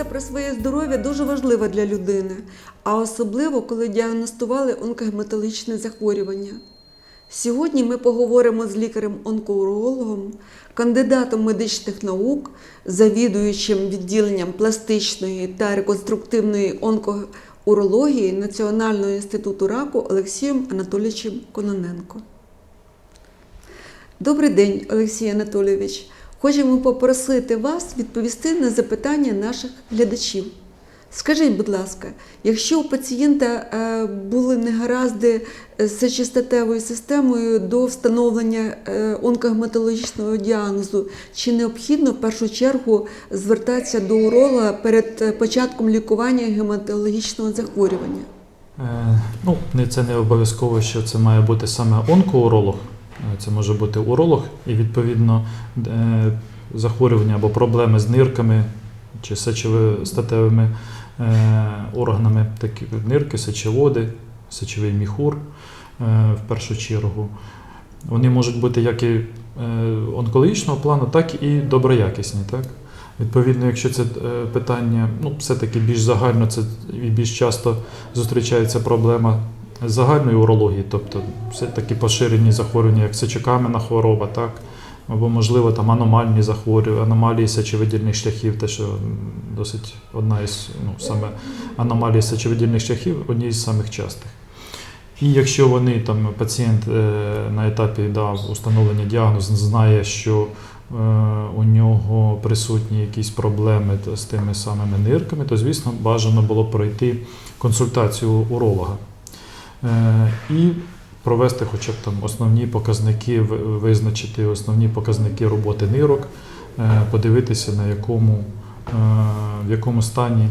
Турбота про своє здоров'я дуже важлива для людини, а особливо, коли діагностували онкогематологічне захворювання. Сьогодні ми поговоримо з лікарем-онкоурологом, кандидатом медичних наук, завідуючим відділенням пластичної та реконструктивної онкоурології Національного інституту раку Олексієм Анатолійовичем Кононенко. Добрий день, Олексій Анатолійович. Хочемо попросити вас відповісти на запитання наших глядачів. Скажіть, будь ласка, якщо у пацієнта е, були негаразди з сечостатевою системою до встановлення е, онкогематологічного діагнозу, чи необхідно в першу чергу звертатися до уролога перед е, початком лікування гематологічного захворювання? Е, Ну, це не обов'язково, що це має бути саме онкоуролог. Е, Це може бути уролог, і відповідно е, захворювання або проблеми з нирками чи сечовистатевими е, органами, такі нирки, сечоводи, сечовий міхур в першу чергу. Вони можуть бути як і онкологічного плану, так і доброякісні. Так? Відповідно, якщо це питання, ну, все-таки більш загально, це і більш часто зустрічається проблема загальної урології, тобто все-таки поширені захворювання, як сечокам'яна хвороба, так? або, можливо, там аномальні захворювання, аномалії сечовидільних шляхів, те, що досить одна із ну, саме аномалій сечовидільних шляхів, одні із самих частих. І якщо вони там пацієнт е, на етапі да, установлення діагнозу знає, що е, у нього присутні якісь проблеми з тими самими нирками, то звісно бажано було пройти консультацію уролога і провести хоча б там основні показники, визначити основні показники роботи нирок, е, подивитися на якому, е, в якому стані,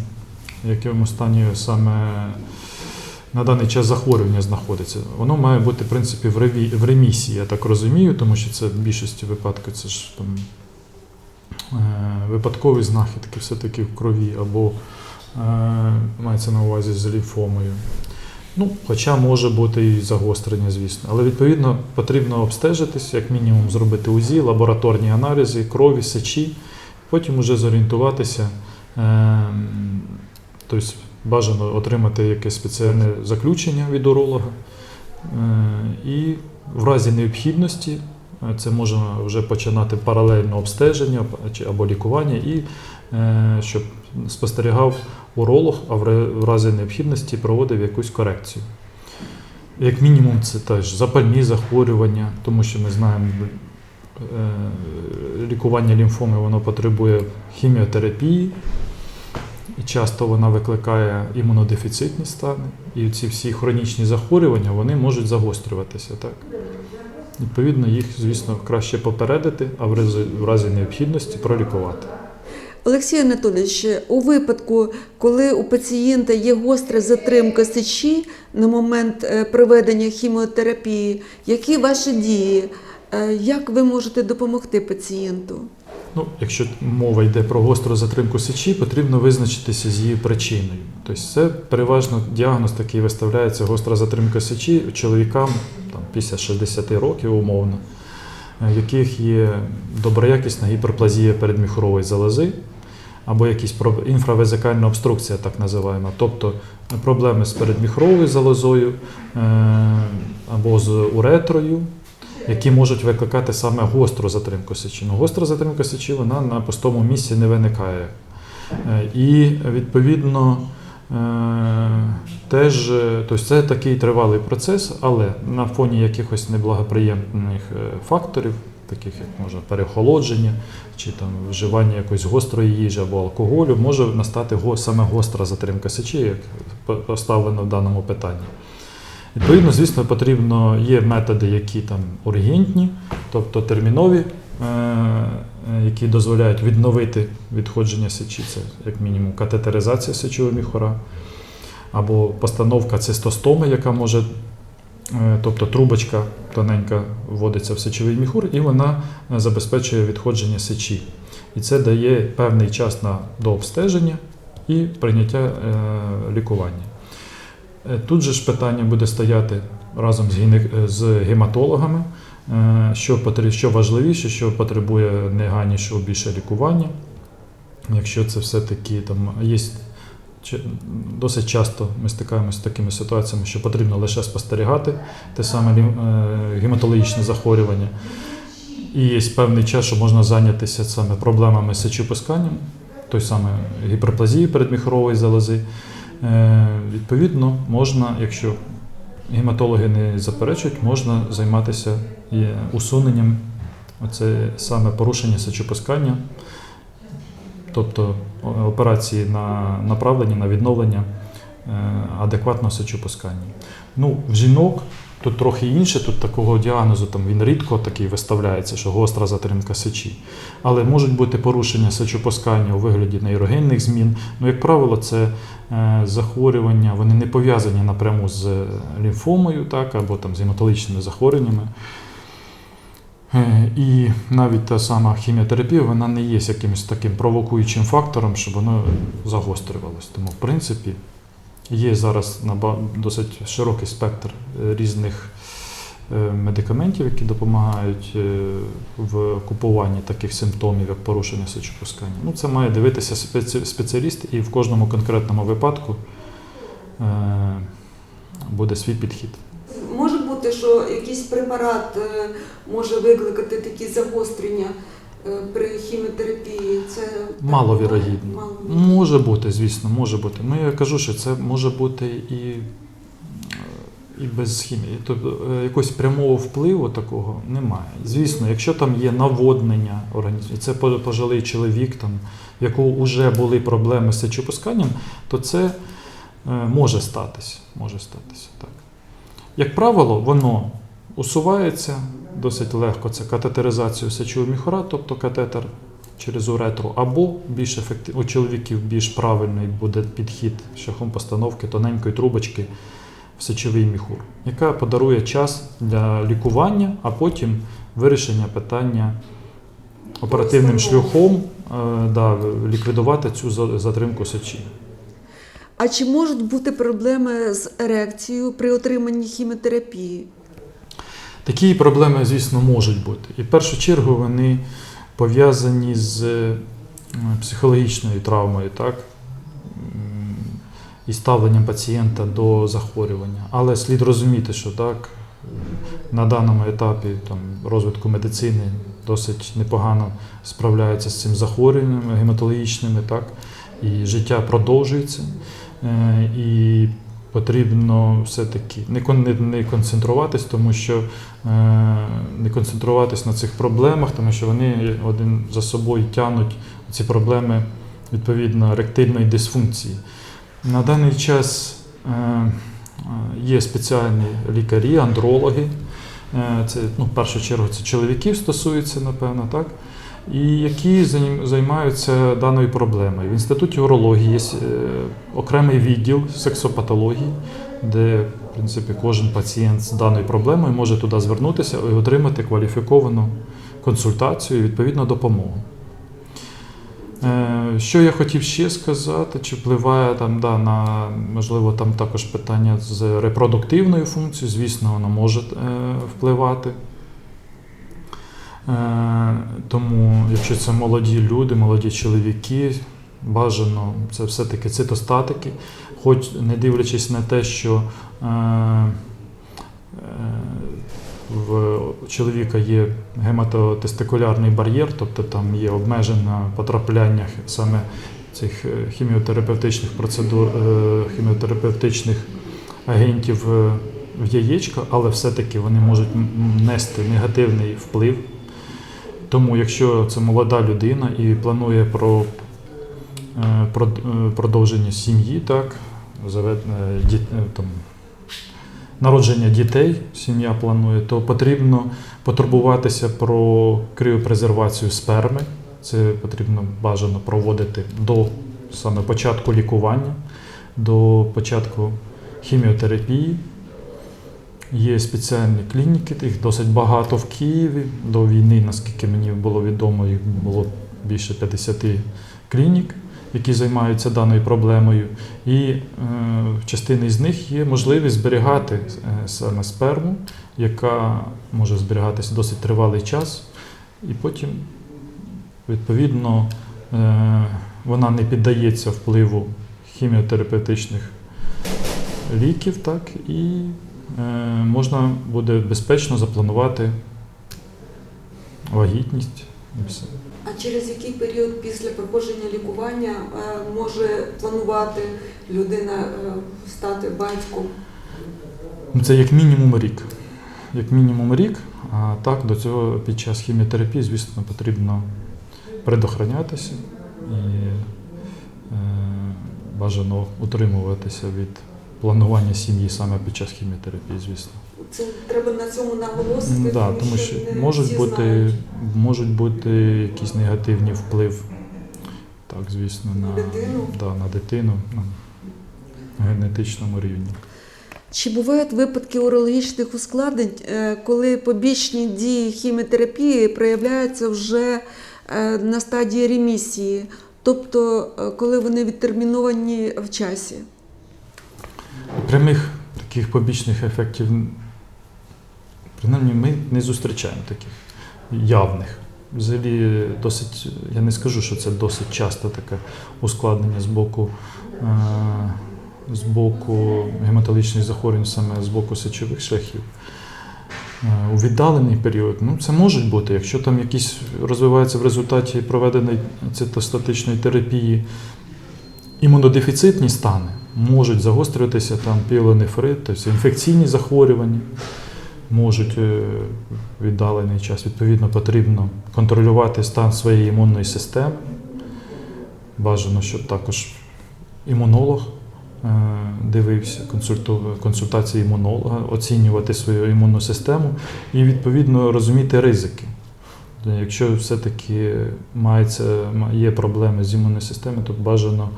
в якому стані саме на даний час захворювання знаходиться. Воно має бути, в принципі, в, ремісії, я так розумію, тому що це в більшості випадків це ж там, е, випадкові знахідки все-таки в крові або е, мається на увазі з лімфомою. Ну, хоча може бути і загострення, звісно. Але відповідно потрібно обстежитись, як мінімум зробити УЗІ, лабораторні аналізи, крові, сечі, потім уже зорієнтуватися. Е, тобто бажано отримати якесь спеціальне заключення від уролога. Е, І в разі необхідності е, це можна вже починати паралельно обстеження або лікування, і е, щоб спостерігав уролог, а в разі необхідності проводив якусь корекцію. Як мінімум, це теж запальні захворювання, тому що ми знаємо, е, лікування лімфоми воно потребує хіміотерапії, і часто вона викликає імунодефіцитні стани, і ці всі хронічні захворювання вони можуть загострюватися. Так? Відповідно, їх, звісно, краще попередити, а в разі необхідності пролікувати. Олексій Анатолійович, у випадку, коли у пацієнта є гостра затримка сечі на момент е, проведення хіміотерапії, які ваші дії? Е, Як ви можете допомогти пацієнту? Ну, якщо мова йде про гостру затримку сечі, потрібно визначитися з її причиною. Тобто це переважно діагноз такий виставляється гостра затримка сечі чоловікам там, після 60 років умовно, в яких є доброякісна гіперплазія передміхорової залози або якісь інфравезикальна обструкція, так називаємо, тобто проблеми з передміхоровою залозою е, або з уретрою, які можуть викликати саме гостру затримку сечі. Гостра затримка сечі вона на пустому місці не виникає. Е, І відповідно е, теж е, тобто це такий тривалий процес, але на фоні якихось неблагоприємних е, факторів, таких як може переохолодження чи там вживання якоїсь гострої їжі або алкоголю, може настати саме гостра затримка сечі, як поставлено в даному питанні. Відповідно, звісно, потрібно є методи, які там ургентні, тобто термінові, е, е, які дозволяють відновити відходження сечі, це як мінімум катетеризація сечового міхора, або постановка цистостоми, яка може, е, тобто трубочка тоненька вводиться в сечовий міхур, і вона е, забезпечує відходження сечі. І це дає певний час на дообстеження і прийняття е, лікування. Е, Тут же ж питання буде стояти разом з, гематологами, е, що, потр- що важливіше, що потребує негайнішого більше лікування. якщо це все-таки там є. Досить часто ми стикаємося з такими ситуаціями, що потрібно лише спостерігати те саме е, гематологічне захворювання. І є певний час, що можна зайнятися саме проблемами з сечопусканням, той саме гіперплазії передміхорової залози. Е, Відповідно, можна, якщо гематологи не заперечують, можна займатися і усуненням оце саме порушення сечопускання, тобто операції на направлені на відновлення е, адекватного сечопускання. Ну, в жінок тут трохи інше, тут такого діагнозу там він рідко такий виставляється, що гостра затримка сечі. Але можуть бути порушення сечопускання у вигляді нейрогенних змін. Ну, як правило, це е, захворювання, вони не пов'язані напряму з лімфомою, так, або там, з гематологічними захворюваннями. Е, І навіть та сама хіміотерапія вона не є якимось таким провокуючим фактором, щоб воно загострювалось. Тому, в принципі, є зараз досить широкий спектр е, різних е, медикаментів, які допомагають в купуванні таких симптомів, як порушення сечопускання. Ну, це має дивитися спеціаліст, і в кожному конкретному випадку буде свій підхід. Бути, що якийсь препарат е, може викликати такі загострення е, при хіміотерапії. Це Маловірогідно. Маловірогідно. Може бути, звісно, може бути. Ну, я кажу, що це може бути і, е, і без хімії. Тобто якогось прямого впливу такого немає. Звісно, якщо там є наводнення організму, і це по- пожилий чоловік, там, в якого вже були проблеми з сечопусканням, то це може статися. Може статися так. Як правило, воно усувається досить легко. Це катетеризацію сечового міхура, тобто катетер через уретру, або більш ефектив... у чоловіків більш правильний буде підхід шляхом постановки тоненької трубочки в сечовий міхур, яка подарує час для лікування, а потім вирішення питання оперативним шляхом е, да, ліквідувати цю затримку сечі. А чи можуть бути проблеми з ерекцією при отриманні хіміотерапії? Такі проблеми, звісно, можуть бути. І в першу чергу вони пов'язані з е, психологічною травмою, так? І ставленням пацієнта до захворювання. Але слід розуміти, що так, на даному етапі там, розвитку медицини досить непогано справляються з цим захворюваннями гематологічними, так? і життя продовжується. Е, І потрібно все-таки не, кон- не, не концентруватись, тому що е, не концентруватись на цих проблемах, тому що вони один за собою тягнуть ці проблеми відповідно ректильної дисфункції. На даний час е, є спеціальні лікарі, андрологи. Це ну, в першу чергу це чоловіків стосується, напевно, так? І які займаються даною проблемою. В інституті урології є е, окремий відділ сексопатології, де в принципі, кожен пацієнт з даною проблемою може туди звернутися і отримати кваліфіковану консультацію і відповідну допомогу. Е, Що я хотів ще сказати, чи впливає там, да, на можливо там також питання з репродуктивною функцією, звісно, воно може е, впливати. Е, Тому, якщо це молоді люди, молоді чоловіки, бажано це все-таки цитостатики, хоч не дивлячись на те, що е, е, в чоловіка є гематотестикулярний бар'єр, тобто там є обмежене потрапляння саме цих хіміотерапевтичних процедур, хіміотерапевтичних агентів в яєчко, але все-таки вони можуть нести негативний вплив. Тому, якщо це молода людина і планує про, е, про е, продовження сім'ї, так, е, там, народження дітей, сім'я планує, то потрібно потурбуватися про кріопрезервацію сперми. Це потрібно бажано проводити до саме початку лікування, до початку хіміотерапії. Є спеціальні клініки, їх досить багато в Києві. До війни, наскільки мені було відомо, їх було більше 50 клінік, які займаються даною проблемою. І е, в частині з них є можливість зберігати е, саме сперму, яка може зберігатися досить тривалий час, і потім, відповідно, е, вона не піддається впливу хіміотерапевтичних ліків, так, і можна буде безпечно запланувати вагітність. І все. А через який період після проходження лікування е, може планувати людина е, стати батьком? Ну, Це як мінімум рік. Як мінімум рік. А так, до цього під час хіміотерапії, звісно, потрібно предохранятися і е, бажано утримуватися від планування сім'ї саме під час хіміотерапії, звісно. Це треба на цьому наголосити, да, тому що не можуть всі бути, можуть бути якісь негативні вплив, так, звісно, На на, дитину? Да, на дитину на генетичному рівні. Чи бувають випадки урологічних ускладнень, е, коли побічні дії хіміотерапії проявляються вже е, на стадії ремісії, тобто е, коли вони відтерміновані в часі? Прямих таких побічних ефектів, принаймні, ми не зустрічаємо таких явних. Взагалі, досить, я не скажу, що це досить часто таке ускладнення з боку, е, з боку гематологічних захворювань, саме з боку сечових шляхів. Е, У віддалений період, ну це можуть бути, якщо там якісь розвиваються в результаті проведеної цитостатичної терапії імунодефіцитні стани, можуть загострюватися там пілонефрит, тобто інфекційні захворювання, можуть е, віддалений час. Відповідно, потрібно контролювати стан своєї імунної системи. Бажано, щоб також імунолог е, дивився, консультації імунолога, оцінювати свою імунну систему і відповідно розуміти ризики. Якщо все-таки мається, є проблеми з імунною системою, то бажано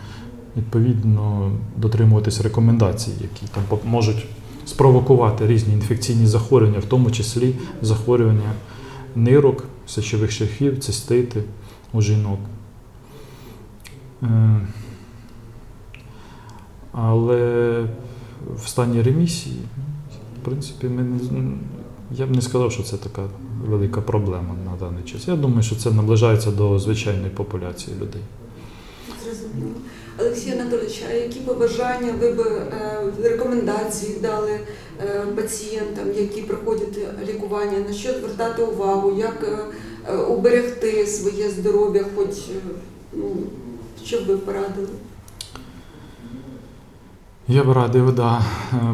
відповідно дотримуватись рекомендацій, які там можуть спровокувати різні інфекційні захворювання, в тому числі захворювання нирок, сечових шляхів, цистити у жінок. Е, Але в стані ремісії, в принципі, ми я б не сказав, що це така велика проблема на даний час. Я думаю, що це наближається до звичайної популяції людей. Зрозуміло. Олексій Анатолійович, а які побажання ви б е, рекомендації дали е, пацієнтам, які проходять лікування, на що звертати увагу, як е, уберегти своє здоров'я, хоч ну, що б ви порадили? Я б радив да,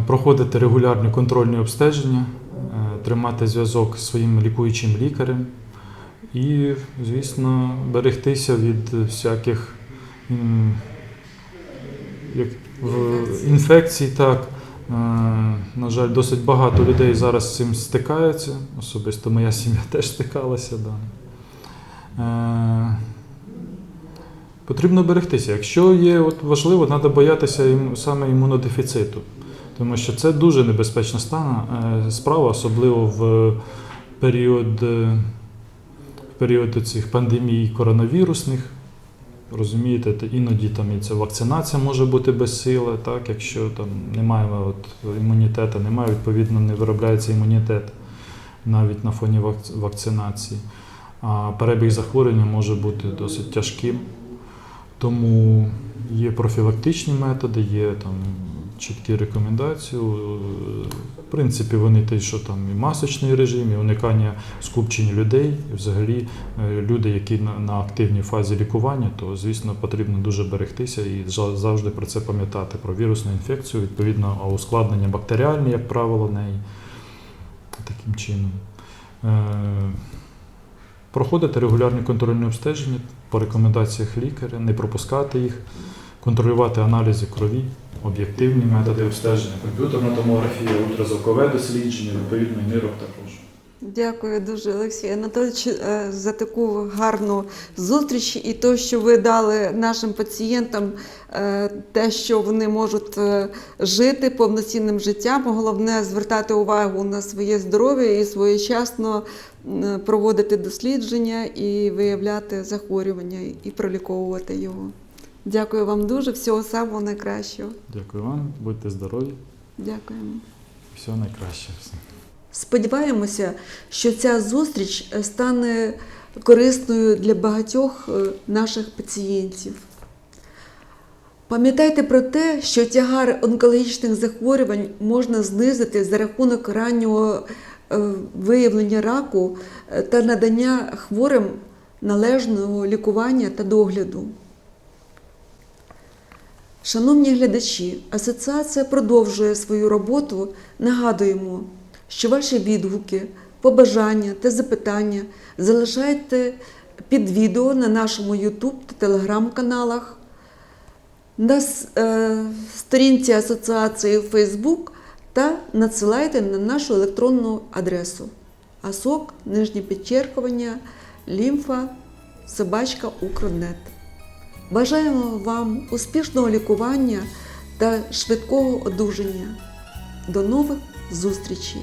проходити регулярні контрольні обстеження, тримати зв'язок з своїм лікуючим лікарем і, звісно, берегтися від всяких як, в- інфекцій. Так. Е, На жаль, досить багато людей зараз з цим стикаються. Особисто моя сім'я теж стикалася. Да. Е, Потрібно берегтися. Якщо є от важливо, треба боятися саме імунодефіциту, тому що це дуже небезпечна стана, е, справа, особливо в період, в період цих пандемій коронавірусних. Розумієте, іноді там і ця вакцинація може бути без сили, так, якщо там немає от, імунітету, немає, відповідно, не виробляється імунітет навіть на фоні вакцинації. А перебіг захворювання може бути досить тяжким. Тому є профілактичні методи, є там чіткі рекомендації. В принципі, вони те, що там і масочний режим, і уникання скупчень людей, і взагалі е, люди, які на, активній фазі лікування, то звісно потрібно дуже берегтися і завжди про це пам'ятати про вірусну інфекцію, відповідно, ускладнення бактеріальні, як правило, неї таким чином. Е, Проходити регулярні контрольні обстеження по рекомендаціях лікаря, не пропускати їх, контролювати аналізи крові, об'єктивні методи обстеження, комп'ютерна томографія, ультразвукове дослідження, відповідно, і нирок також. Дякую дуже, Олексій Анатолійович, е, за таку гарну зустріч і те, що ви дали нашим пацієнтам е, те, що вони можуть е, жити повноцінним життям. Головне звертати увагу на своє здоров'я і своєчасно проводити дослідження і виявляти захворювання і проліковувати його. Дякую вам дуже, всього самого найкращого. Дякую вам, будьте здорові, Дякуємо. всього найкращого. Сподіваємося, що ця зустріч стане корисною для багатьох е, наших пацієнтів. Пам'ятайте про те, що тягар онкологічних захворювань можна знизити за рахунок раннього е, виявлення раку е, та надання хворим належного лікування та догляду. Шановні глядачі, асоціація продовжує свою роботу. Нагадуємо, що ваші відгуки, побажання та запитання залишайте під відео на нашому YouTube та Telegram каналах, на е, сторінці асоціації Facebook та надсилайте на нашу електронну адресу асок, нижнє підчеркування, лімфа, собачка Укрнет. Бажаємо вам успішного лікування та швидкого одужання. До нових зустрічей!